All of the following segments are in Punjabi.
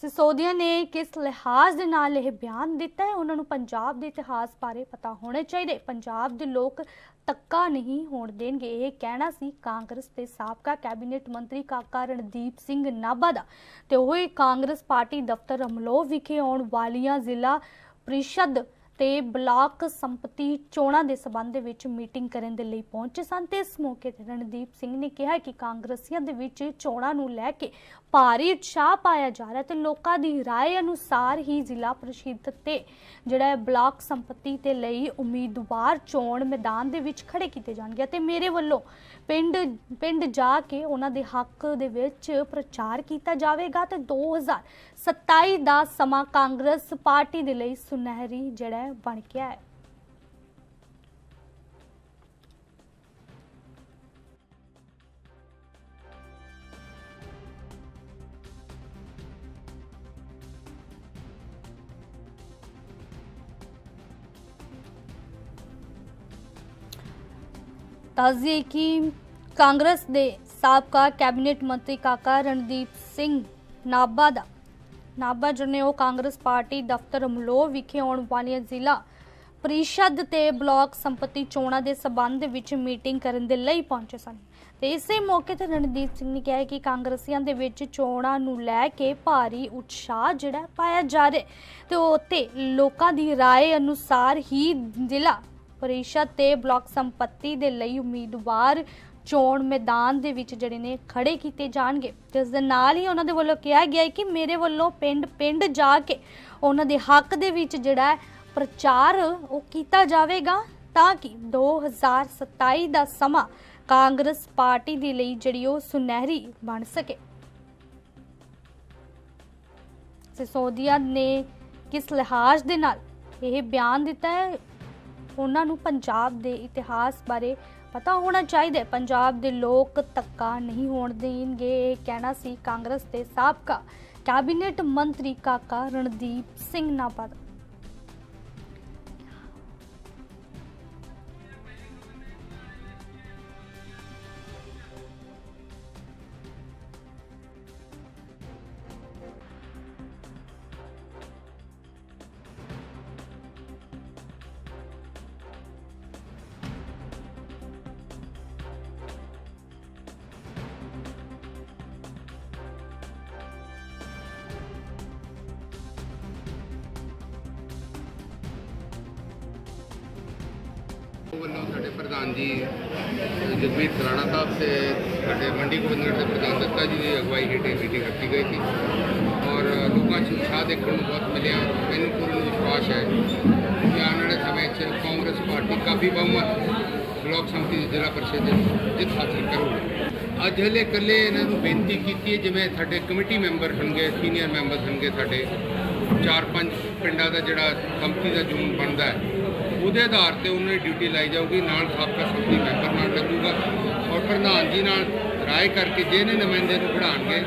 ਸਿਸੋਦੀਆ ਨੇ ਕਿਸ ਲਿਹਾਜ਼ ਦੇ ਨਾਲ ਇਹ ਬਿਆਨ ਦਿੱਤਾ ਹੈ, ਉਹਨਾਂ ਨੂੰ ਪੰਜਾਬ ਦੇ ਇਤਿਹਾਸ ਬਾਰੇ ਪਤਾ ਹੋਣਾ ਚਾਹੀਦਾ। ਹੈ ਪੰਜਾਬ ਦੇ ਲੋਕ ਤੱਕਾ ਨਹੀਂ ਹੋਣ ਦੇਣਗੇ। ਇਹ ਕਹਿਣਾ ਸੀ ਕਾਂਗਰਸ ਦੇ ਸਾਬਕਾ ਕੈਬਨਿਟ ਮੰਤਰੀ ਕਾਕਾ ਰਣਦੀਪ ਸਿੰਘ ਨਾਭਾ ਦਾ। ਤੇ ਉਹ ਕਾਂਗਰਸ ਪਾਰਟੀ ਦਫ਼ਤਰ ਅਮਲੋਹ ਵਿਖੇ ਆਉਣ ਵਾਲੀਆਂ ਜ਼ਿਲ੍ਹਾ ਪ੍ਰੀਸ਼ਦ ਤੇ ਬਲਾਕ ਸੰਪਤੀ ਚੋਣਾਂ ਦੇ ਸਬੰਧ ਦੇ ਵਿੱਚ ਮੀਟਿੰਗ ਕਰਨ ਦੇ ਲਈ ਪਹੁੰਚੇ ਸਨ ਤੇ ਇਸ ਮੌਕੇ ਤੇ ਰਣਦੀਪ ਸਿੰਘ ਨੇ ਕਿਹਾ ਕਿ ਕਾਂਗਰਸੀਆਂ ਦੇ ਵਿੱਚ ਚੋਣਾਂ ਨੂੰ ਲੈ ਕੇ ਭਾਰੀ ਉਤਸ਼ਾਹ ਪਾਇਆ ਜਾ ਰਿਹਾ ਹੈ ਤੇ ਲੋਕਾਂ ਦੀ رائے ਅਨੁਸਾਰ ਹੀ ਜ਼ਿਲ੍ਹਾ ਪ੍ਰਸ਼ਦ ਤੇ ਜਿਹੜਾ ਹੈ ਬਲਾਕ ਸੰਪਤੀ ਤੇ ਲਈ ਉਮੀਦਵਾਰ ਚੋਣ ਮੈਦਾਨ ਦੇ ਵਿੱਚ ਖੜੇ ਕੀਤੇ ਜਾਣਗੇ ਤੇ ਮੇਰੇ ਵੱਲੋਂ ਪਿੰਡ ਪਿੰਡ ਜਾ ਕੇ ਉਹਨਾਂ ਦੇ ਹੱਕ ਦੇ ਵਿੱਚ ਪ੍ਰਚਾਰ ਕੀਤਾ ਜਾਵੇਗਾ ਤੇ 2027 ਦਾ ਸਮਾਂ ਕਾਂਗਰਸ ਪਾਰਟੀ ਦੇ ਲਈ ਸੁਨਹਿਰੀ ਜਿਹੜਾ ਹੈ ਬਣ ਗਿਆ ਹੈ ਦੱਸਦੀਏ ਕਿ ਕਾਂਗਰਸ ਦੇ ਸਾਬਕਾ ਕੈਬਨਿਟ ਮੰਤਰੀ ਕਾਕਾ ਰਣਦੀਪ ਸਿੰਘ ਨਾਭਾ ਦਾ ਨਾਭਾ ਜਿਹਨੇ ਉਹ ਕਾਂਗਰਸ ਪਾਰਟੀ ਦਫ਼ਤਰ ਅਮਲੋਹ ਵਿਖੇ ਆਉਣ ਵਾਲੀਆਂ ਜ਼ਿਲ੍ਹਾ ਪ੍ਰੀਸ਼ਦ ਤੇ ਬਲਾਕ ਸੰਪਤੀ ਚੋਣਾਂ ਦੇ ਸਬੰਧ ਵਿੱਚ ਮੀਟਿੰਗ ਕਰਨ ਦੇ ਲਈ ਪਹੁੰਚੇ ਸਨ ਤੇ ਇਸੇ ਮੌਕੇ ਤੇ ਰਣਦੀਪ ਸਿੰਘ ਨੇ ਕਿਹਾ ਹੈ ਕਿ ਕਾਂਗਰਸੀਆਂ ਦੇ ਵਿੱਚ ਚੋਣਾਂ ਨੂੰ ਲੈ ਕੇ ਭਾਰੀ ਉਤਸ਼ਾਹ ਜਿਹੜਾ ਪਾਇਆ ਜਾ ਰਿਹਾ ਹੈ ਤੇ ਉੱਥੇ ਲੋਕਾਂ ਦੀ رائے ਅਨੁਸਾਰ ਹੀ ਜ਼ਿਲ੍ਹਾ ਪਰਿਸ਼ਦ ਤੇ ਬਲਾਕ ਸੰਪਤੀ ਦੇ ਲਈ ਉਮੀਦਵਾਰ ਚੋਣ ਮੈਦਾਨ ਦੇ ਵਿੱਚ ਜਿਹੜੇ ਨੇ ਖੜੇ ਕੀਤੇ ਜਾਣਗੇ। ਜਿਸ ਦੇ ਨਾਲ ਹੀ ਉਹਨਾਂ ਦੇ ਵੱਲੋਂ ਕਿਹਾ ਗਿਆ ਹੈ ਕਿ ਮੇਰੇ ਵੱਲੋਂ ਪਿੰਡ ਪਿੰਡ ਜਾ ਕੇ ਉਹਨਾਂ ਦੇ ਹੱਕ ਦੇ ਵਿੱਚ ਜਿਹੜਾ ਪ੍ਰਚਾਰ ਉਹ ਕੀਤਾ ਜਾਵੇਗਾ ਤਾਂ ਕਿ 2027 ਦਾ ਸਮਾਂ ਕਾਂਗਰਸ ਪਾਰਟੀ ਦੇ ਲਈ ਜਿਹੜੀ ਉਹ ਸੁਨਹਿਰੀ ਬਣ ਸਕੇ। ਸਿਸੋਦੀਆ ਨੇ ਕਿਸ ਲਿਹਾਜ਼ ਦੇ ਨਾਲ ਇਹ ਬਿਆਨ ਦਿੱਤਾ ਹੈ? ਉਹਨਾਂ ਨੂੰ ਪੰਜਾਬ ਦੇ ਇਤਿਹਾਸ ਬਾਰੇ ਪਤਾ ਹੋਣਾ ਚਾਹੀਦਾ ਪੰਜਾਬ ਦੇ ਲੋਕ ਧੱਕਾ ਨਹੀਂ ਹੋਣ ਦੇਣਗੇ। ਇਹ ਕਹਿਣਾ ਸੀ ਕਾਂਗਰਸ ਦੇ ਸਾਬਕਾ ਕੈਬਨਿਟ ਮੰਤਰੀ ਕਾਕਾ ਰਣਦੀਪ ਸਿੰਘ ਨਾਭਾ ਵੱਲੋਂ ਸਾਡੇ ਪ੍ਰਧਾਨ ਜੀ, ਜਗਮੀਤ ਖਰਾਣਾ ਸਾਹਿਬ ਤੇ ਸਾਡੇ ਮੰਡੀ ਗੋਬਿੰਦਗੜ੍ਹ ਦੇ ਪ੍ਰਧਾਨ ਦੱਤਾ ਜੀ ਦੀ ਅਗਵਾਈ ਹੇਠ ਇਹ ਮੀਟਿੰਗ ਰੱਖੀ ਗਈ ਸੀ। ਔਰ ਲੋਕਾਂ 'ਚ ਉਤਸ਼ਾਹ ਦੇਖਣ ਨੂੰ ਬਹੁਤ ਮਿਲਿਆ। ਮੈਨੂੰ ਪੂਰਨ ਵਿਸ਼ਵਾਸ ਹੈ ਕਿ ਆਉਣ ਵਾਲੇ ਸਮੇਂ 'ਚ ਕਾਂਗਰਸ ਪਾਰਟੀ ਕਾਫੀ ਬਹੁਮਤ ਬਲਾਕ ਸੰਮਤੀ ਦੀ ਜ਼ਿਲ੍ਹਾ ਪਰਿਸ਼ਦ ਜਿੱਤ ਹਾਸਲ ਕਰੂਗੀ। ਅੱਜ ਹਲੇ ਇਕੱਲੇ ਇਹਨਾਂ ਨੂੰ ਬੇਨਤੀ ਕੀਤੀ ਹੈ, ਜਿਵੇਂ ਸਾਡੇ ਕਮੇਟੀ ਮੈਂਬਰ ਹੋਣਗੇ, ਸੀਨੀਅਰ ਮੈਂਬਰ ਹੋਣਗੇ ਸਾਡੇ, ਚਾਰ ਪੰਜ ਪਿੰਡਾਂ ਦਾ ਜਿਹੜਾ ਸੰਮਤੀ ਦਾ ਜੂਨ ਬਣਦਾ ਹੈ ਉਹਦੇ ਆਧਾਰ ਤੇ ਉਹਨਾਂ ਦੀ ਡਿਊਟੀ ਲਾਈ ਜਾਊਗੀ, ਨਾਲ ਸਾਬਕਾ ਸੰਮਤੀ ਮੈਂਬਰ ਨਾਲ ਲੱਗੂਗਾ। ਔਰ ਪ੍ਰਧਾਨ ਜੀ ਨਾਲ ਰਾਏ ਕਰਕੇ ਜਿਹਨੇ ਨੁਮਾਇੰਦੇ ਨੂੰ ਖੜਾਣਗੇ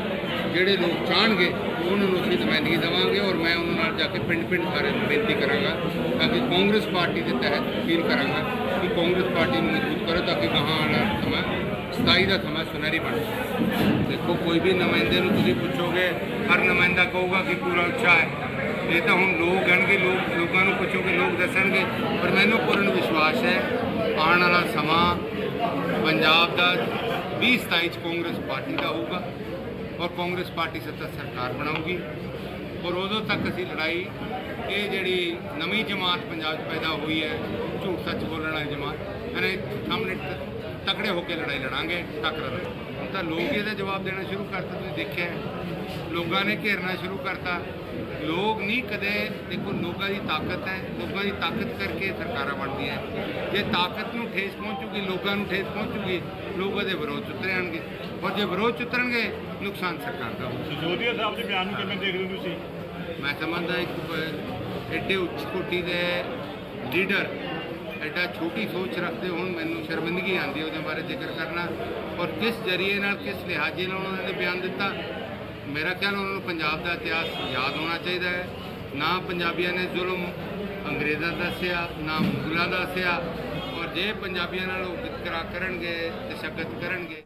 ਜਿਹੜੇ ਲੋਕ ਚਾਹਣਗੇ ਉਹਨਾਂ ਨੂੰ ਅਸੀਂ ਨੁਮਾਇੰਦਗੀ ਦੇਵਾਂਗੇ ਔਰ ਮੈਂ ਉਹਨਾਂ ਨਾਲ ਜਾ ਕੇ ਪਿੰਡ ਪਿੰਡ ਸਾਰੇ ਨੂੰ ਬੇਨਤੀ ਕਰਾਂਗਾ ਤਾਂ ਕਿ ਕਾਂਗਰਸ ਪਾਰਟੀ ਦੇ ਤਹਿਤ ਅਪੀਲ ਕਰਾਂਗਾ ਕਿ ਕਾਂਗਰਸ ਪਾਰਟੀ ਨੂੰ ਮਜ਼ਬੂਤ ਕਰੋ ਤਾਂ ਕਿ ਗਾਹਾਂ ਵਾਲਾ ਸਮਾਂ 27 ਦਾ ਸਮਾਂ ਸੁਨਹਿਰੀ ਬਣ ਦੇਖੋ, ਕੋਈ ਵੀ ਨੁਮਾਇੰਦੇ ਨੂੰ ਤੁਸੀਂ ਪੁੱਛੋਗੇ, ਹਰ ਨੁਮਾਇੰਦਾ ਕਹੂਗਾ ਕਿ ਪੂਰਾ ਉੱਚਾ ਹੈ। ਇਹ ਤਾਂ ਹੁਣ ਲੋਕ ਕਹਿਣਗੇ, ਲੋਕ ਲੋਕਾਂ ਨੂੰ ਪੁੱਛੋਗੇ, ਲੋਕ ਦੱਸਣਗੇ, ਪਰ ਮੈਨੂੰ ਪੂਰਨ ਵਿਸ਼ਵਾਸ ਹੈ, ਆਉਣ ਵਾਲਾ ਸਮਾਂ ਪੰਜਾਬ ਦਾ 2027 ਚ ਕਾਂਗਰਸ ਪਾਰਟੀ ਦਾ ਹੋਊਗਾ ਔਰ ਕਾਂਗਰਸ ਪਾਰਟੀ ਸੱਤਾ ਸਰਕਾਰ ਬਣਾਊਗੀ। ਔਰ ਉਦੋਂ ਤੱਕ ਅਸੀਂ ਲੜਾਈ, ਇਹ ਜਿਹੜੀ ਨਵੀਂ ਜਮਾਤ ਪੰਜਾਬ 'ਚ ਪੈਦਾ ਹੋਈ ਹੈ, ਝੂਠ ਸੱਚ ਬੋਲਣ ਵਾਲੀ ਜਮਾਤ, ਇਹਨੇ ਸਾਹਮਣੇ ਤਕੜੇ ਹੋ ਕੇ ਲੜਾਈ ਲੜਾਂਗੇ ਟੱਕਰ ਹੁਣ ਤਾਂ ਲੋਕ ਇਹਦਾ ਜਵਾਬ ਦੇਣਾ ਸ਼ੁਰੂ ਕਰਤਾ, ਤੁਸੀਂ ਦੇਖਿਆ ਲੋਕਾਂ ਨੇ ਘੇਰਨਾ ਸ਼ੁਰੂ ਕਰਤਾ। ਲੋਕ ਨਹੀਂ ਕਦੇ ਦੇਖੋ ਲੋਕਾਂ ਦੀ ਤਾਕਤ ਹੈ ਲੋਕਾਂ ਦੀ ਤਾਕਤ ਕਰਕੇ ਸਰਕਾਰਾਂ ਬਣਦੀਆਂ। ਜੇ ਤਾਕਤ ਨੂੰ ਠੇਸ ਪਹੁੰਚੂਗੀ ਲੋਕਾਂ ਨੂੰ ਠੇਸ ਪਹੁੰਚੂਗੀ ਲੋਕ ਉਹਦੇ ਵਿਰੋਧ 'ਚ ਉਤਰਨਗੇ ਔਰ ਜੇ ਵਿਰੋਧ 'ਚ ਉਤਰਨਗੇ ਨੁਕਸਾਨ ਸਰਕਾਰ ਦਾ ਹੋਊਗਾ। ਸਿਸੋਦੀਆ ਸਾਹਿਬ ਦੇ ਬਿਆਨ ਨੂੰ ਕਿਵੇਂ ਦੇਖਦੇ ਹੋ ਤੁਸੀਂ? ਮੈਂ ਸਮਝਦਾ ਇੱਕ ਐਡੇ ਉੱਚ ਕੋਟੀ ਦੇ ਲੀਡਰ ਐਡਾ ਛੋਟੀ ਸੋਚ ਰੱਖਦੇ ਹੁਣ ਮੈਨੂੰ ਸ਼ਰਮਿੰਦਗੀ ਆਉਂਦੀ ਉਹਦੇ ਬਾਰੇ ਜ਼ਿਕਰ ਕਰਨਾ। ਔਰ ਕਿਸ ਜਰੀਏ ਨਾਲ ਕਿਸ ਲਿਹਾਜ਼ੇ ਨਾਲ ਉਹਨਾਂ ਨੇ ਬਿਆਨ ਦਿੱਤਾ ਮੇਰਾ ਖਿਆਲ ਉਹਨਾਂ ਨੂੰ ਪੰਜਾਬ ਦਾ ਇਤਿਹਾਸ ਯਾਦ ਹੋਣਾ ਚਾਹੀਦਾ ਹੈ। ਨਾ ਪੰਜਾਬੀਆਂ ਨੇ ਜ਼ੁਲਮ ਅੰਗਰੇਜ਼ਾਂ ਦਾ ਦੱਸਿਆ, ਨਾ ਮੁਗਲਾਂ ਦਾ ਦੱਸਿਆ। ਔਰ ਜੇ ਪੰਜਾਬੀਆਂ ਨਾਲ ਉਹ ਵਿਤਕਰਾ ਕਰਨਗੇ ਤਸ਼ੱਦਦ ਕਰਨਗੇ।